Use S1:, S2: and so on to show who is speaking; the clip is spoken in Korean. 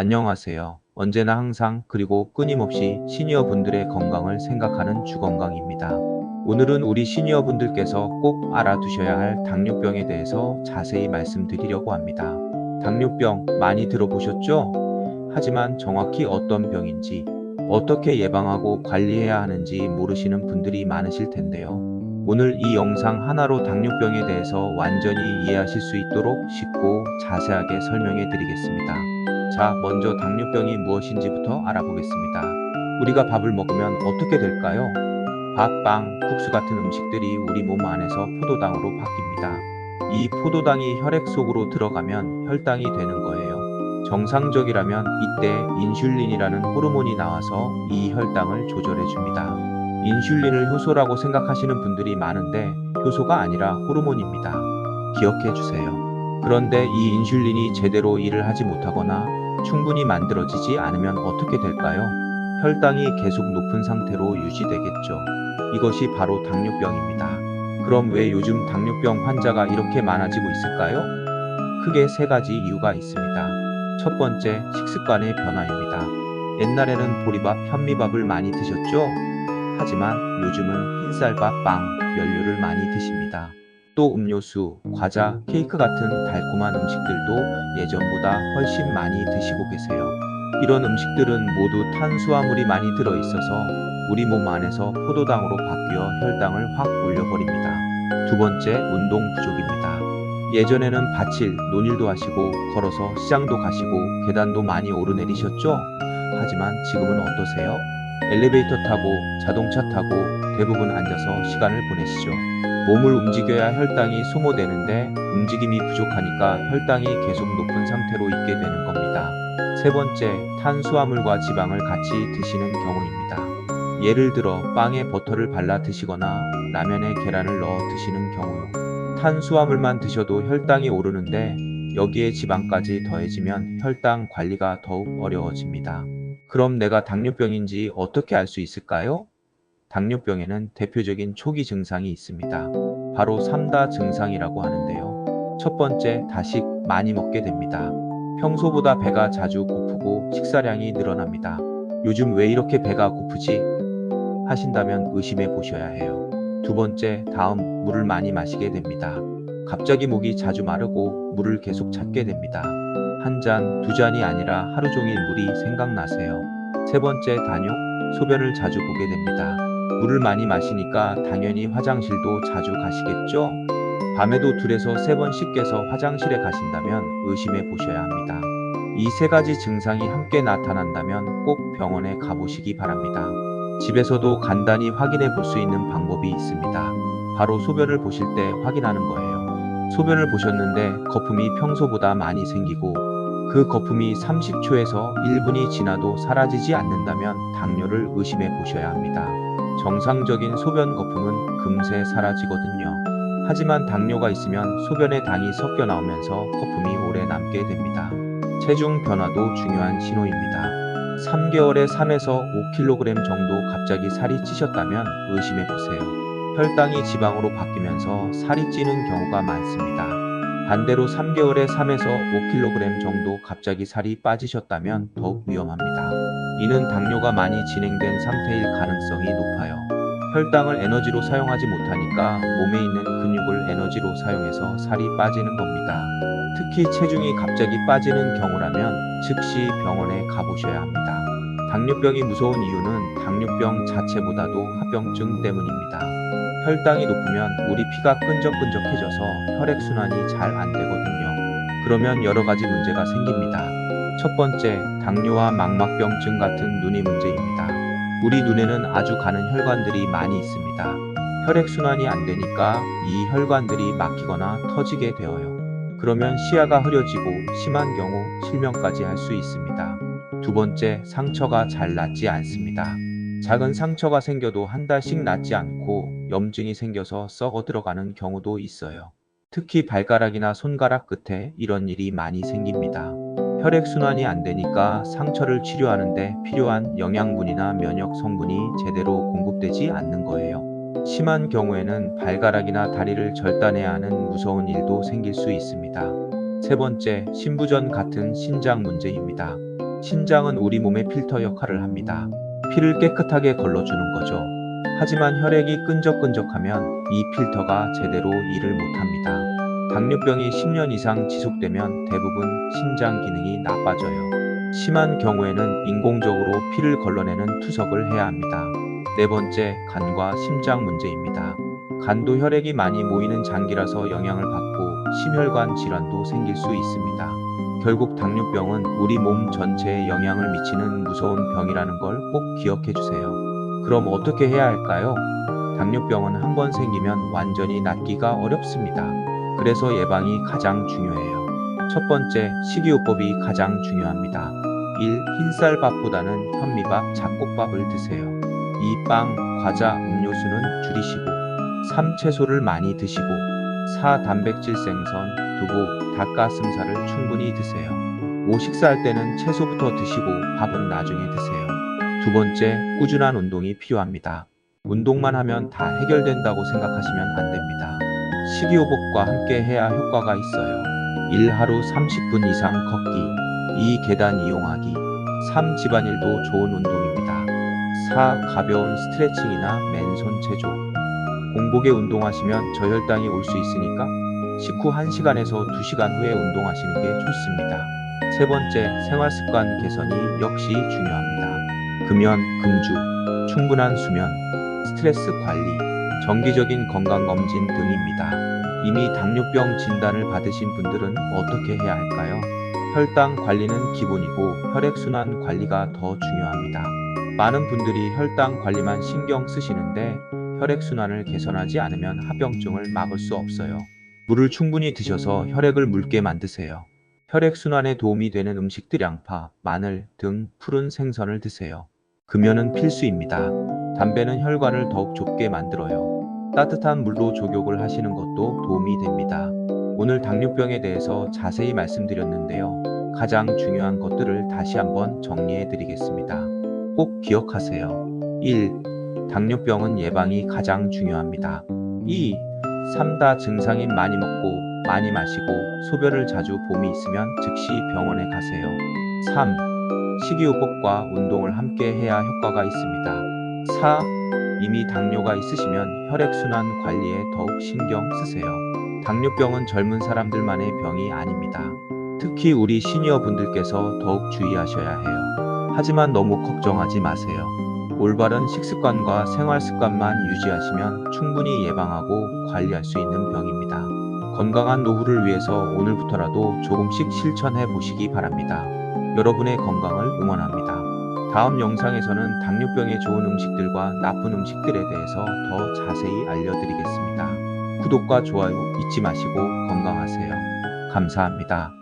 S1: 안녕하세요. 언제나 항상 그리고 끊임없이 시니어 분들의 건강을 생각하는 주건강입니다. 오늘은 우리 시니어 분들께서 꼭 알아두셔야 할 당뇨병에 대해서 자세히 말씀드리려고 합니다. 당뇨병 많이 들어보셨죠? 하지만 정확히 어떤 병인지, 어떻게 예방하고 관리해야 하는지 모르시는 분들이 많으실 텐데요. 오늘 이 영상 하나로 당뇨병에 대해서 완전히 이해하실 수 있도록 쉽고 자세하게 설명해 드리겠습니다. 자, 먼저 당뇨병이 무엇인지부터 알아보겠습니다. 우리가 밥을 먹으면 어떻게 될까요? 밥, 빵, 국수 같은 음식들이 우리 몸 안에서 포도당으로 바뀝니다. 이 포도당이 혈액 속으로 들어가면 혈당이 되는 거예요. 정상적이라면 이때 인슐린이라는 호르몬이 나와서 이 혈당을 조절해 줍니다. 인슐린을 효소라고 생각하시는 분들이 많은데 효소가 아니라 호르몬입니다. 기억해 주세요. 그런데 이 인슐린이 제대로 일을 하지 못하거나 충분히 만들어지지 않으면 어떻게 될까요? 혈당이 계속 높은 상태로 유지되겠죠. 이것이 바로 당뇨병입니다. 그럼 왜 요즘 당뇨병 환자가 이렇게 많아지고 있을까요? 크게 세 가지 이유가 있습니다. 첫 번째, 식습관의 변화입니다. 옛날에는 보리밥, 현미밥을 많이 드셨죠? 하지만 요즘은 흰쌀밥, 빵, 면류를 많이 드십니다. 또 음료수, 과자, 케이크 같은 달콤한 음식들도 예전보다 훨씬 많이 드시고 계세요. 이런 음식들은 모두 탄수화물이 많이 들어있어서 우리 몸 안에서 포도당으로 바뀌어 혈당을 확 올려버립니다. 두 번째, 운동 부족입니다. 예전에는 밭일, 논일도 하시고 걸어서 시장도 가시고 계단도 많이 오르내리셨죠? 하지만 지금은 어떠세요? 엘리베이터 타고 자동차 타고 대부분 앉아서 시간을 보내시죠. 몸을 움직여야 혈당이 소모되는데 움직임이 부족하니까 혈당이 계속 높은 상태로 있게 되는 겁니다. 세 번째, 탄수화물과 지방을 같이 드시는 경우입니다. 예를 들어 빵에 버터를 발라 드시거나 라면에 계란을 넣어 드시는 경우요. 탄수화물만 드셔도 혈당이 오르는데 여기에 지방까지 더해지면 혈당 관리가 더욱 어려워집니다. 그럼 내가 당뇨병인지 어떻게 알 수 있을까요? 당뇨병에는 대표적인 초기 증상이 있습니다. 바로 3다 증상이라고 하는데요. 첫 번째, 다식 많이 먹게 됩니다. 평소보다 배가 자주 고프고 식사량이 늘어납니다. 요즘 왜 이렇게 배가 고프지? 하신다면 의심해 보셔야 해요. 두 번째, 다음 물을 많이 마시게 됩니다. 갑자기 목이 자주 마르고 물을 계속 찾게 됩니다. 한 잔, 두 잔이 아니라 하루 종일 물이 생각나세요. 세 번째, 단욕, 소변을 자주 보게 됩니다. 물을 많이 마시니까 당연히 화장실도 자주 가시겠죠? 밤에도 둘에서 세 번씩 깨서 화장실에 가신다면 의심해 보셔야 합니다. 이 세 가지 증상이 함께 나타난다면 꼭 병원에 가보시기 바랍니다. 집에서도 간단히 확인해 볼 수 있는 방법이 있습니다. 바로 소변을 보실 때 확인하는 거예요. 소변을 보셨는데 거품이 평소보다 많이 생기고 그 거품이 30초에서 1분이 지나도 사라지지 않는다면 당뇨를 의심해 보셔야 합니다. 정상적인 소변 거품은 금세 사라지거든요. 하지만 당뇨가 있으면 소변에 당이 섞여 나오면서 거품이 오래 남게 됩니다. 체중 변화도 중요한 신호입니다. 3개월에 3에서 5kg 정도 갑자기 살이 찌셨다면 의심해 보세요. 혈당이 지방으로 바뀌면서 살이 찌는 경우가 많습니다. 반대로 3개월에 3에서 5kg 정도 갑자기 살이 빠지셨다면 더욱 위험합니다. 이는 당뇨가 많이 진행된 상태일 가능성이 높아요. 혈당을 에너지로 사용하지 못하니까 몸에 있는 근육을 에너지로 사용해서 살이 빠지는 겁니다. 특히 체중이 갑자기 빠지는 경우라면 즉시 병원에 가보셔야 합니다. 당뇨병이 무서운 이유는 당뇨병 자체보다도 합병증 때문입니다. 혈당이 높으면 우리 피가 끈적끈적해져서 혈액순환이 잘 안 되거든요. 그러면 여러 가지 문제가 생깁니다. 첫 번째, 당뇨와 망막병증 같은 눈이 문제입니다. 우리 눈에는 아주 가는 혈관들이 많이 있습니다. 혈액순환이 안 되니까 이 혈관들이 막히거나 터지게 되어요. 그러면 시야가 흐려지고 심한 경우 실명까지 할 수 있습니다. 두 번째, 상처가 잘 낫지 않습니다. 작은 상처가 생겨도 한 달씩 낫지 않고 염증이 생겨서 썩어 들어가는 경우도 있어요. 특히 발가락이나 손가락 끝에 이런 일이 많이 생깁니다. 혈액순환이 안 되니까 상처를 치료하는데 필요한 영양분이나 면역 성분이 제대로 공급되지 않는 거예요. 심한 경우에는 발가락이나 다리를 절단해야 하는 무서운 일도 생길 수 있습니다. 세 번째, 신부전 같은 신장 문제입니다. 신장은 우리 몸의 필터 역할을 합니다. 피를 깨끗하게 걸러주는 거죠. 하지만 혈액이 끈적끈적하면 이 필터가 제대로 일을 못합니다. 당뇨병이 10년 이상 지속되면 대부분 신장 기능이 나빠져요. 심한 경우에는 인공적으로 피를 걸러내는 투석을 해야 합니다. 네 번째, 간과 심장 문제입니다. 간도 혈액이 많이 모이는 장기라서 영향을 받고 심혈관 질환도 생길 수 있습니다. 결국 당뇨병은 우리 몸 전체에 영향을 미치는 무서운 병이라는 걸 꼭 기억해 주세요. 그럼 어떻게 해야 할까요? 당뇨병은 한 번 생기면 완전히 낫기가 어렵습니다. 그래서 예방이 가장 중요해요. 첫 번째, 식이요법이 가장 중요합니다. 1. 흰쌀밥보다는 현미밥, 잡곡밥을 드세요. 2. 빵, 과자, 음료수는 줄이시고 3. 채소를 많이 드시고 4. 단백질 생선, 두부, 닭가슴살을 충분히 드세요. 5. 식사할 때는 채소부터 드시고 밥은 나중에 드세요. 두 번째, 꾸준한 운동이 필요합니다. 운동만 하면 다 해결된다고 생각하시면 안 됩니다. 식이요법과 함께 해야 효과가 있어요. 1. 하루 30분 이상 걷기 2. 계단 이용하기 3. 집안일도 좋은 운동입니다. 4. 가벼운 스트레칭이나 맨손 체조 공복에 운동하시면 저혈당이 올 수 있으니까 식후 1시간에서 2시간 후에 운동하시는 게 좋습니다. 세 번째, 생활습관 개선이 역시 중요합니다. 금연, 금주, 충분한 수면, 스트레스 관리, 정기적인 건강검진 등입니다. 이미 당뇨병 진단을 받으신 분들은 어떻게 해야 할까요? 혈당 관리는 기본이고 혈액순환 관리가 더 중요합니다. 많은 분들이 혈당 관리만 신경 쓰시는데 혈액순환을 개선하지 않으면 합병증을 막을 수 없어요. 물을 충분히 드셔서 혈액을 묽게 만드세요. 혈액순환에 도움이 되는 음식들 양파, 마늘 등 푸른 생선을 드세요. 금연은 필수입니다. 담배는 혈관을 더욱 좁게 만들어요. 따뜻한 물로 조격을 하시는 것도 도움이 됩니다. 오늘 당뇨병에 대해서 자세히 말씀드렸는데요. 가장 중요한 것들을 다시 한번 정리해 드리겠습니다. 꼭 기억하세요. 1. 당뇨병은 예방이 가장 중요합니다. 2. 3. 다 증상인 많이 먹고 많이 마시고 소변을 자주 봄이 있으면 즉시 병원에 가세요. 3. 식이요법과 운동을 함께 해야 효과가 있습니다. 4. 이미 당뇨가 있으시면 혈액순환 관리에 더욱 신경 쓰세요. 당뇨병은 젊은 사람들만의 병이 아닙니다. 특히 우리 시니어 분들께서 더욱 주의하셔야 해요. 하지만 너무 걱정하지 마세요. 올바른 식습관과 생활 습관만 유지하시면 충분히 예방하고 관리할 수 있는 병입니다. 건강한 노후를 위해서 오늘부터라도 조금씩 실천해 보시기 바랍니다. 여러분의 건강을 응원합니다. 다음 영상에서는 당뇨병에 좋은 음식들과 나쁜 음식들에 대해서 더 자세히 알려드리겠습니다. 구독과 좋아요 잊지 마시고 건강하세요. 감사합니다.